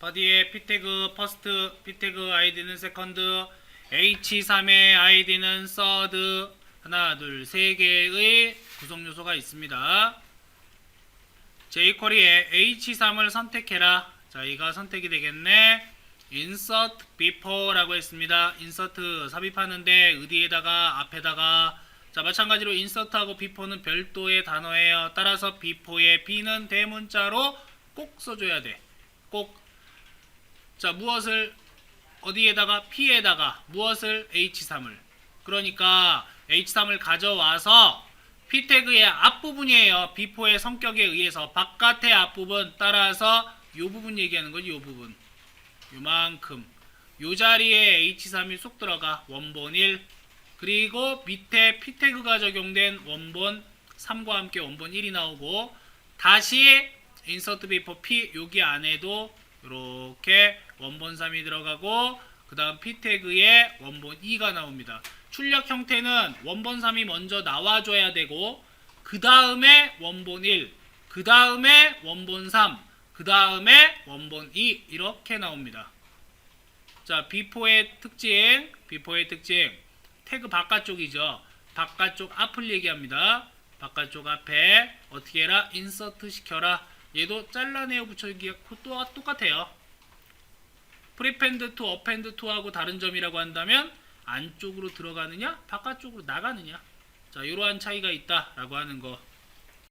어디에 피태그 퍼스트, 피태그 아이디는 세컨드, H3의 아이디는 서드, 하나, 둘, 세 개의 구성 요소가 있습니다. jQuery에 H3을 선택해라. 자, 이가 선택이 되겠네. insert before라고 했습니다. insert 삽입하는데 어디에다가 앞에다가 자, 마찬가지로 insert하고 before는 별도의 단어예요. 따라서 before의 b는 대문자로 꼭 써줘야 돼. 꼭. 자, 무엇을 어디에다가? P에다가. 무엇을? H3을. 그러니까 h3을 가져와서 p 태그의 앞부분이에요. before의 성격에 의해서. 바깥의 앞부분 따라서 요 부분 얘기하는 거지 요 부분. 요만큼. 요 자리에 h3이 쏙 들어가. 원본 1 그리고 밑에 p 태그가 적용된 원본 3과 함께 원본 1이 나오고 다시 insert before p 여기 안에도 이렇게 원본 3이 들어가고 그 다음 p 태그에 원본 2가 나옵니다. 출력 형태는 원본 3이 먼저 나와줘야 되고 그 다음에 원본 1, 그 다음에 원본 3, 그 다음에 원본 2 이렇게 나옵니다. 자, 비포의 특징, 비포의 특징, 태그 바깥쪽이죠. 바깥쪽 앞을 얘기합니다. 바깥쪽 앞에 어떻게 해라? 인서트 시켜라. 얘도 잘라내어 붙여기가 또 똑같아요. 프리펜드 투 어펜드 투하고 다른 점이라고 한다면 안쪽으로 들어가느냐, 바깥쪽으로 나가느냐. 자, 이러한 차이가 있다라고 하는 거